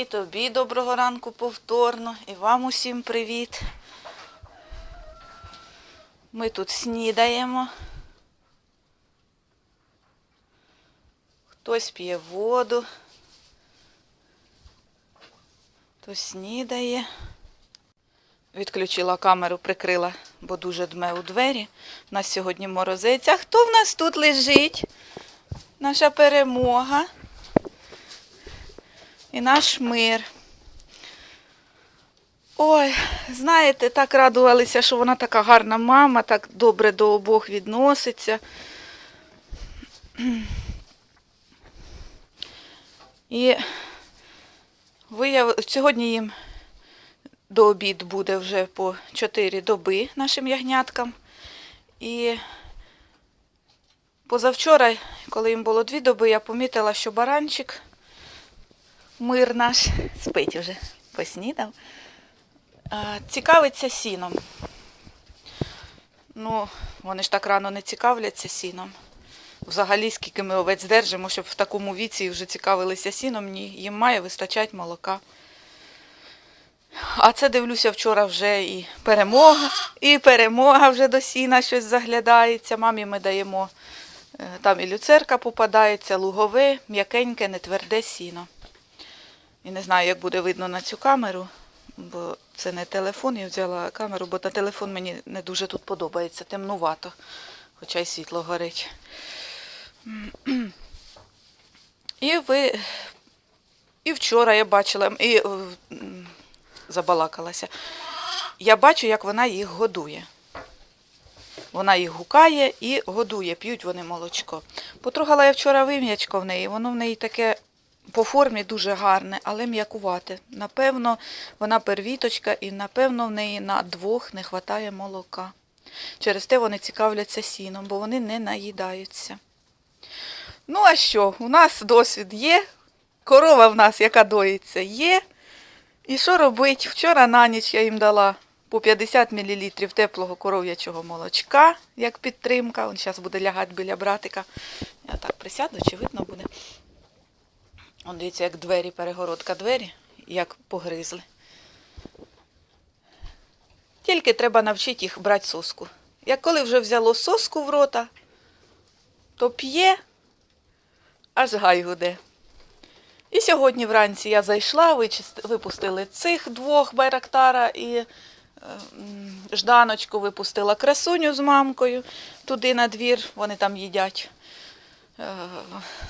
І тобі доброго ранку повторно, і вам усім привіт. Ми тут снідаємо. Хтось п'є воду, хтось снідає. Відключила камеру, прикрила, бо дуже дме у двері. У нас сьогодні морозець. Хто в нас тут лежить? Наша перемога і наш мир. Ой, знаєте, так радувалися, що вона така гарна мама, так добре до обох відноситься. І вияв... сьогодні їм до обід буде вже по 4 доби нашим ягняткам. І позавчора, коли їм було дві доби, я помітила, що баранчик, мир наш, спить вже, поснідав, цікавиться сіном. Ну, вони ж так рано не цікавляться сіном. Взагалі, скільки ми овець держимо, щоб в такому віці вже цікавилися сіном, ні, їм має вистачати молока. А це дивлюся вчора вже і перемога, і перемога вже до сіна щось заглядається. Мамі ми даємо, е, там і люцерка попадається, лугове, м'якеньке, не тверде сіно. І не знаю, як буде видно на цю камеру, бо це не телефон, я взяла камеру, бо на телефон мені не дуже тут подобається, темнувато, хоча й світло горить. І ви. І вчора я бачила, і е, забалакалася. Я бачу, як вона їх годує. Вона їх гукає і годує, п'ють вони молочко. Потрогала я вчора вим'ячко в неї, воно в неї таке по формі дуже гарне, але м'якувате. Напевно, вона первіточка і, напевно, в неї на двох не вистачає молока. Через те вони цікавляться сіном, бо вони не наїдаються. Ну, а що? У нас досвід є, корова в нас, яка доїться, є. І що робить? Вчора на ніч я їм дала по 50 мл теплого коров'ячого молочка, як підтримка. Він зараз буде лягати біля братика. Я так присяду, чи видно буде. Он дивіться, як двері, перегородка двері, як погризли. Тільки треба навчити їх брати соску. Як коли вже взяло соску в рота, то п'є, аж гай гуде. І сьогодні вранці я зайшла, випустили цих двох байрактара і е, Жданочку випустила красуню з мамкою туди на двір, вони там їдять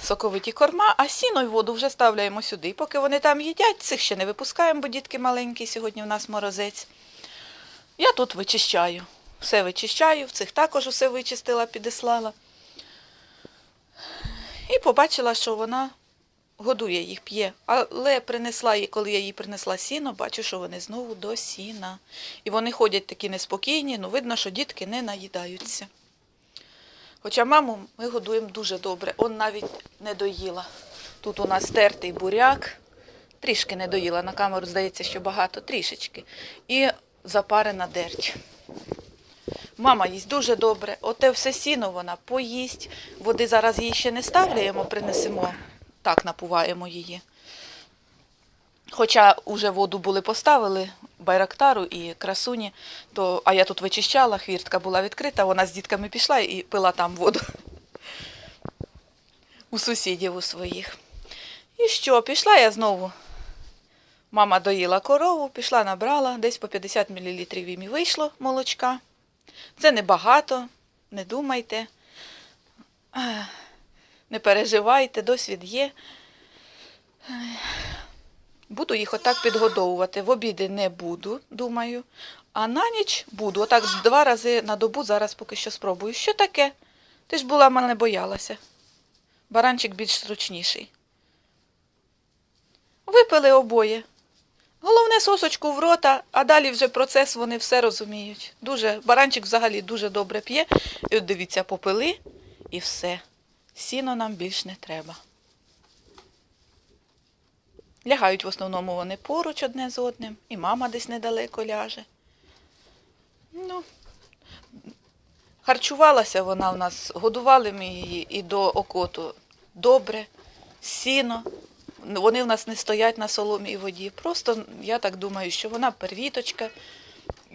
соковиті корма, а сіно й воду вже ставляємо сюди. Поки вони там їдять, цих ще не випускаємо, бо дітки маленькі, сьогодні в нас морозець. Я тут вичищаю. Все вичищаю, в цих також усе вичистила, підіслала. І побачила, що вона годує їх, п'є. Але принесла їй, коли я їй принесла сіно, бачу, що вони знову до сіна. І вони ходять такі неспокійні, ну видно, що дітки не наїдаються. Хоча маму ми годуємо дуже добре. Он навіть не доїла. Тут у нас тертий буряк, трішки не доїла. На камеру здається, що багато, трішечки. І запарена дерть. Мама їсть дуже добре. Оте все сіно вона поїсть. Води зараз їй ще не ставляємо, принесемо. Так напуваємо її. Хоча вже воду були поставили байрактару і красуні, то, а я тут вичищала, хвіртка була відкрита, вона з дітками пішла і пила там воду. У сусідів у своїх. І що, пішла я знову. Мама доїла корову, пішла, набрала, десь по 50 мл їм і вийшло молочка. Це небагато, не думайте. Не переживайте, досвід є. Буду їх отак підгодовувати. В обіди не буду, думаю. А на ніч буду. Отак два рази на добу зараз поки що спробую. Що таке? Ти ж була мене боялася. Баранчик більш зручніший. Випили обоє. Головне сосочку в рота, а далі вже процес вони все розуміють. Дуже, баранчик взагалі дуже добре п'є. І от дивіться, попили і все. Сіно нам більш не треба. Лягають в основному вони поруч одне з одним, і мама десь недалеко ляже. Ну, харчувалася вона у нас, годували ми її і до окоту добре, сіно, Вони в нас не стоять на соломі і воді. Просто я так думаю, що вона первіточка,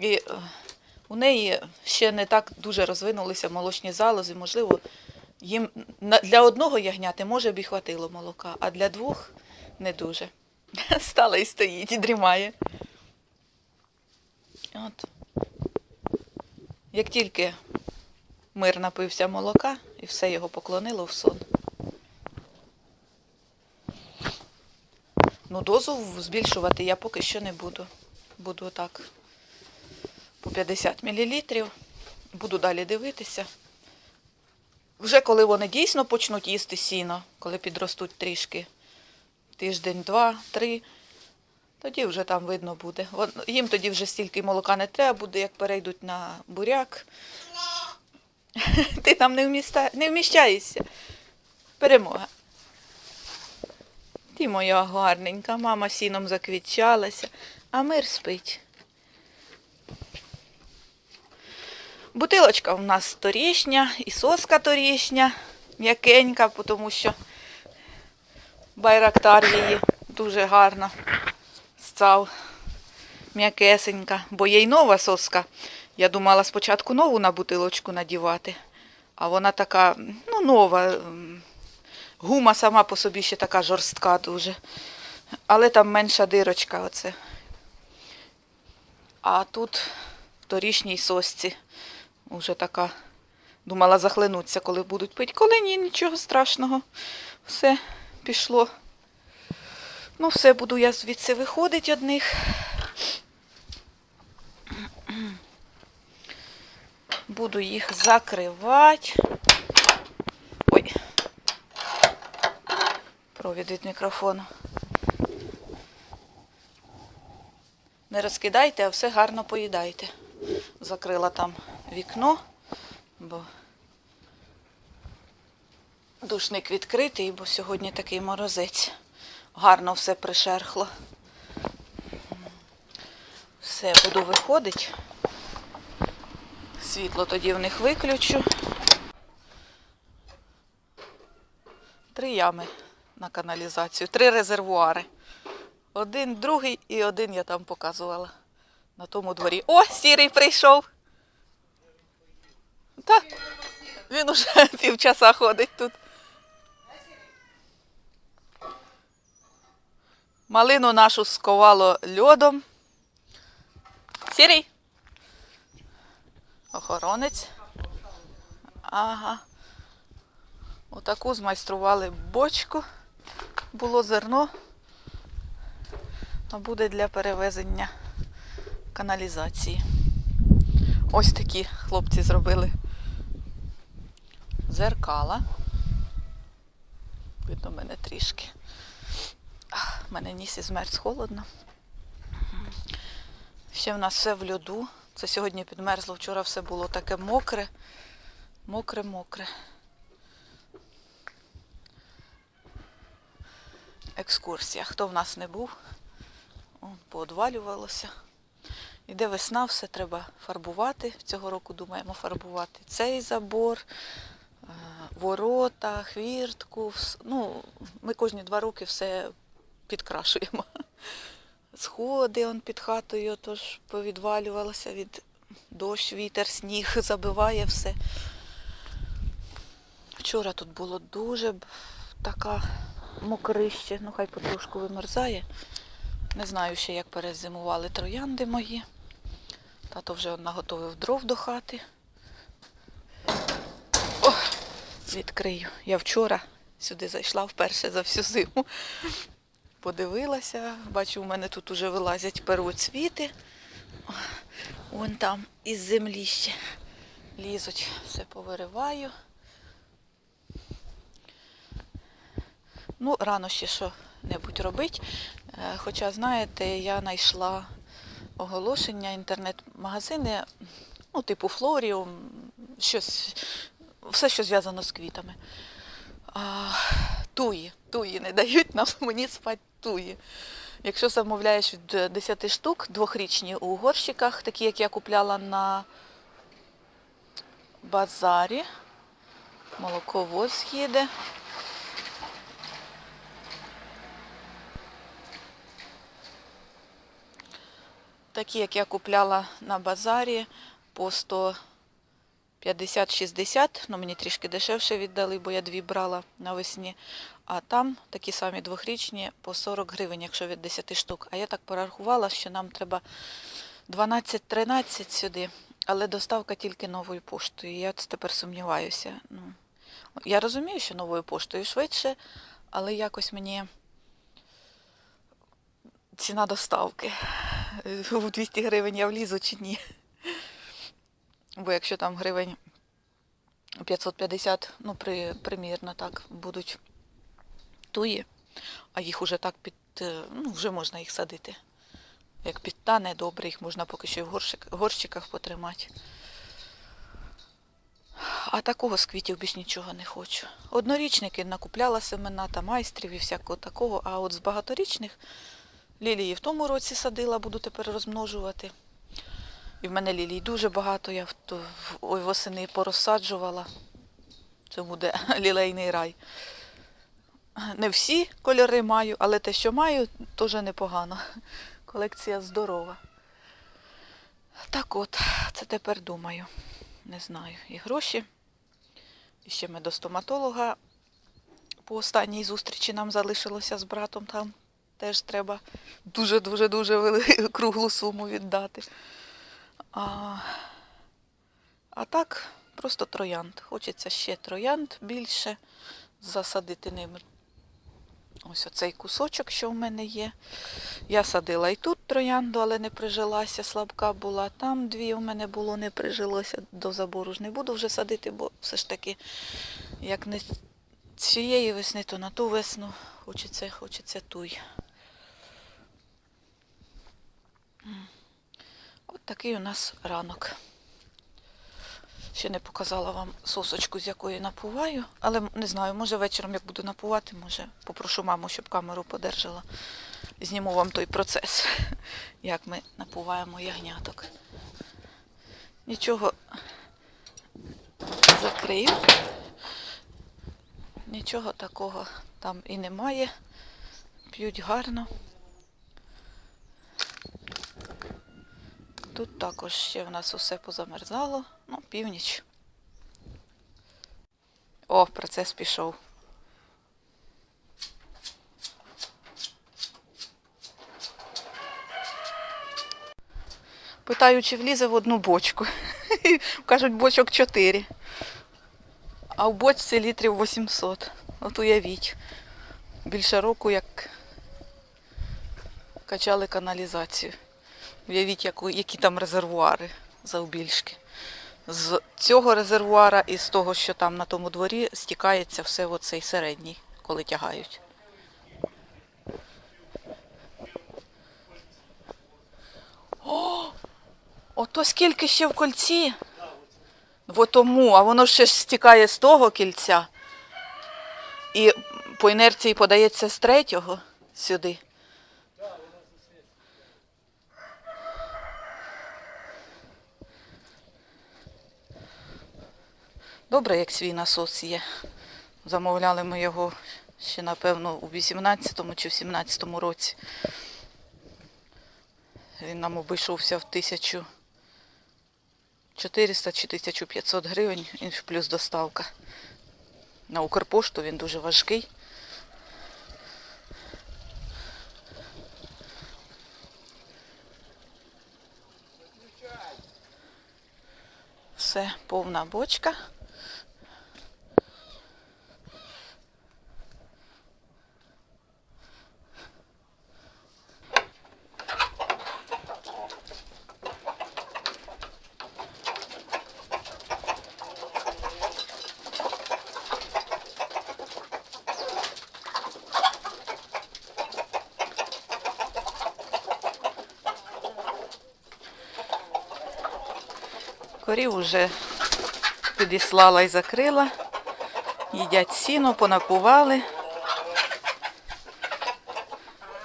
і е, у неї ще не так дуже розвинулися молочні залози. Можливо, їм для одного ягняти може б і хватило молока, а для двох не дуже. Стала і стоїть, і дрімає. От. Як тільки мир напився молока, і все його поклонило в сон. Ну, дозу збільшувати я поки що не буду. Буду так по 50 мл. Буду далі дивитися. Вже коли вони дійсно почнуть їсти сіно, коли підростуть трішки, тиждень, два, три, тоді вже там видно буде. Їм тоді вже стільки молока не треба буде, як перейдуть на буряк. Ти там не, вміста... не вміщаєшся. Перемога. Ти моя гарненька, мама сіном заквітчалася, а мир спить. Бутилочка у нас торішня, і соска торішня, м'якенька, тому що байрактар її дуже гарно став м'якесенька, бо є й нова соска. Я думала спочатку нову на бутилочку надівати, а вона така, ну, нова. Гума сама по собі ще така жорстка дуже. Але там менша дирочка оце. А тут в торішній сосці вже така. Думала захлинуться, коли будуть пити. Коли ні, нічого страшного. Все пішло. Ну, все, буду я звідси виходити одних. Буду їх закривати. Ой. Провід від мікрофону. Не розкидайте, а все гарно поїдайте. Закрила там вікно, бо душник відкритий, бо сьогодні такий морозець. Гарно все пришерхло. Все, буду виходити. Світло тоді в них виключу. Три ями на каналізацію, три резервуари. Один, другий і один я там показувала на тому дворі. О, сірий прийшов. Так, він уже півчаса ходить тут. Малину нашу сковало льодом. Сірий. Охоронець. Ага. Отаку змайстрували бочку. Було зерно, а буде для перевезення каналізації. Ось такі хлопці зробили зеркала. Видно мене трішки. В мене ніс і змерз холодно. Ще в нас все в льоду. Це сьогодні підмерзло, вчора все було таке мокре, мокре-мокре. Екскурсія. Хто в нас не був, Он, поодвалювалося. Іде весна, все треба фарбувати. Цього року думаємо фарбувати цей забор, е, ворота, хвіртку. Ну, ми кожні два роки все підкрашуємо. Сходи он під хатою, тож повідвалювалося від дощ, вітер, сніг забиває все. Вчора тут було дуже така мокрище, ну хай потрошку вимерзає. Не знаю ще, як перезимували троянди мої. Тато вже наготовив дров до хати. О, відкрию. Я вчора сюди зайшла вперше за всю зиму. Подивилася, бачу, у мене тут уже вилазять первоцвіти. Вон там із землі ще лізуть, все повириваю. Ну, рано ще що-небудь робити. Е, Хоча, знаєте, я знайшла оголошення, інтернет-магазини, ну, типу Флоріум, щось, все, що зв'язано з квітами туї. Туї не дають нам, мені спати туї. Якщо замовляєш від е, 10 штук, двохрічні у горщиках, такі, як я купляла на базарі, молоковоз їде. Такі, як я купляла на базарі по 100 150-60, ну мені трішки дешевше віддали, бо я дві брала навесні. А там такі самі двохрічні по 40 гривень, якщо від 10 штук. А я так порахувала, що нам треба 12-13 сюди, але доставка тільки новою поштою. Я тепер сумніваюся. Ну, я розумію, що новою поштою швидше, але якось мені ціна доставки. У 200 гривень я влізу чи ні. Бо якщо там гривень 550, ну, при, примірно так, будуть туї, а їх уже так під, е, ну, вже можна їх садити. Як підтане добре, їх можна поки що і в горщик, горщиках потримати. А такого з квітів більш нічого не хочу. Однорічники накупляла семена та майстрів і всякого такого, а от з багаторічних лілії в тому році садила, буду тепер розмножувати. І в мене лілій дуже багато, я ой, восени порозсаджувала. Це буде лілейний рай. Не всі кольори маю, але те, що маю, теж непогано. Колекція здорова. Так от, це тепер думаю. Не знаю. І гроші. І ще ми до стоматолога по останній зустрічі нам залишилося з братом там. Теж треба дуже-дуже-дуже круглу суму віддати. А, а так, просто троянд. Хочеться ще троянд більше засадити ними. Ось оцей кусочок, що в мене є. Я садила і тут троянду, але не прижилася, слабка була. Там дві у мене було, не прижилося. До забору ж не буду вже садити, бо все ж таки, як не цієї весни, то на ту весну хочеться, хочеться туй. От такий у нас ранок. Ще не показала вам сосочку, з якої напуваю, але не знаю, може вечором, як буду напувати, може попрошу маму, щоб камеру подержала. Зніму вам той процес, як ми напуваємо ягняток. Нічого закрию. Нічого такого там і немає. П'ють гарно. Тут також ще в нас усе позамерзало. Ну, північ. О, процес пішов. Питаю, чи влізе в одну бочку. Кажуть, бочок 4. А в бочці літрів 800. От уявіть. Більше року, як качали каналізацію. Уявіть, які там резервуари завбільшки. З цього резервуара і з того, що там на тому дворі, стікається все в оцей середній, коли тягають. О! Ото скільки ще в кольці. Бо тому, а воно ще ж стікає з того кільця. І по інерції подається з третього сюди. Добре, як свій насос є. Замовляли ми його ще, напевно, у 18-му чи в 17-му році. Він нам обійшовся в 1400 чи 1500 гривень, і плюс доставка. На Укрпошту він дуже важкий. Все, повна бочка. Корів уже підіслала і закрила. Їдять сіно, понапували.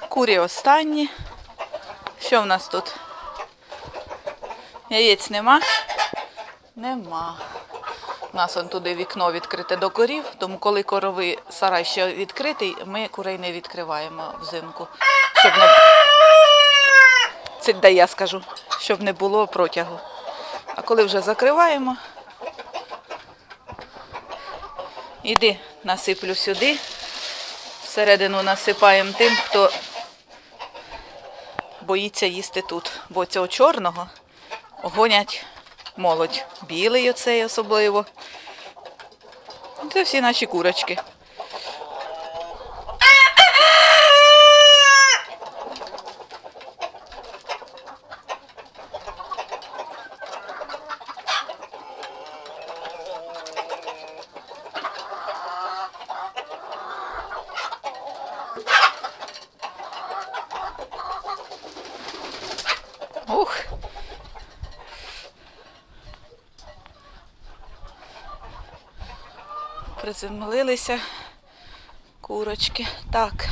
Курі останні. Що в нас тут? Яєць нема? Нема. У нас он туди вікно відкрите до корів, тому коли коровий сарай ще відкритий, ми курей не відкриваємо взимку. Щоб не... Це дай я скажу, щоб не було протягу. А коли вже закриваємо, іди насиплю сюди. Всередину насипаємо тим, хто боїться їсти тут. Бо цього чорного гонять молодь. Білий оцей особливо. Це всі наші курочки. Приземлилися курочки. Так,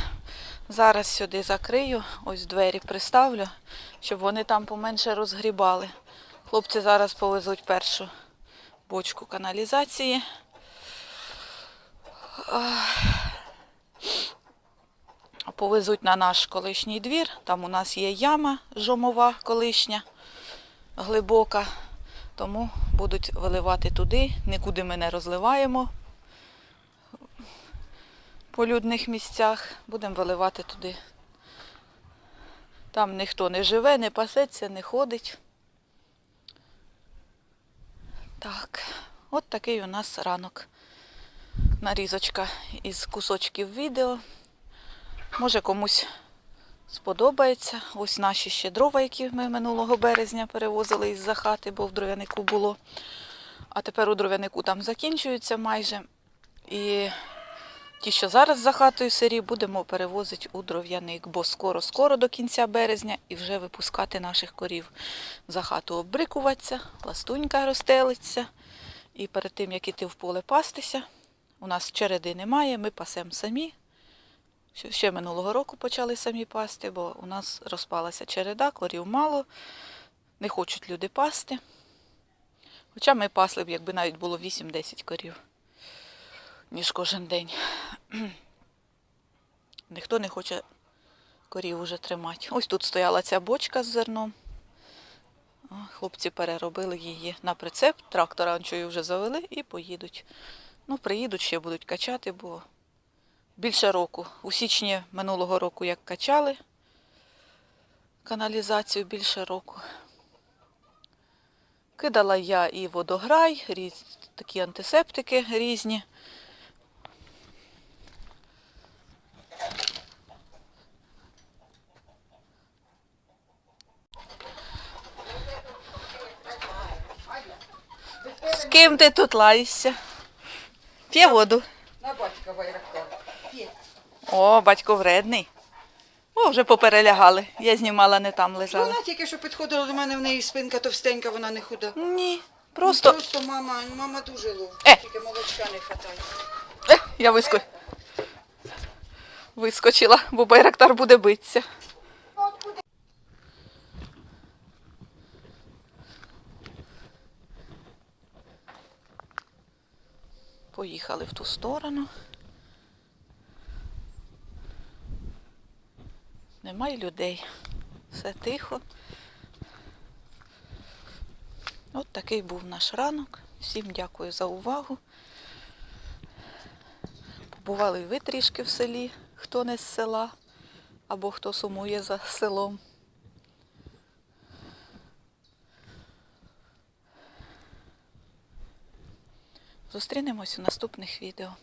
зараз сюди закрию, ось двері приставлю, щоб вони там поменше розгрібали. Хлопці зараз повезуть першу бочку каналізації. Повезуть на наш колишній двір. Там у нас є яма жомова колишня, глибока. Тому будуть виливати туди. Нікуди ми не розливаємо по людних місцях. Будемо виливати туди. Там ніхто не живе, не пасеться, не ходить. Так, от такий у нас ранок. Нарізочка із кусочків відео. Може комусь сподобається. Ось наші ще дрова, які ми минулого березня перевозили із-за хати, бо в дров'янику було. А тепер у дров'янику там закінчуються майже. І ті, що зараз за хатою сирі, будемо перевозити у дров'яник, бо скоро-скоро до кінця березня і вже випускати наших корів за хату обрикуватися, ластунька розстелиться. І перед тим, як іти в поле пастися, у нас череди немає, ми пасемо самі. Ще минулого року почали самі пасти, бо у нас розпалася череда, корів мало, не хочуть люди пасти. Хоча ми пасли б, якби навіть було 8-10 корів, ніж кожен день. Ніхто не хоче корів уже тримати. Ось тут стояла ця бочка з зерном. Хлопці переробили її на прицеп, трактора анчою вже завели і поїдуть. Ну, приїдуть, ще будуть качати, бо більше року. У січні минулого року як качали каналізацію більше року. Кидала я і водограй, різ, такі антисептики різні. З ким ти тут лаєшся? П'є воду. На батька байрактар. Є. О, батько вредний. О, вже поперелягали. Я знімала, не там лежала. Вона тільки що підходила до мене, в неї спинка товстенька, вона не худа. Ні. Просто Просто мама, мама дуже лов. Е. Тільки молочка не хватає. Е, я виско... вискочила, бо байрактар буде битися. Поїхали в ту сторону. Немає людей. Все тихо. От такий був наш ранок. Всім дякую за увагу. Побували ви трішки в селі, хто не з села, або хто сумує за селом. Зустрінемось у наступних відео.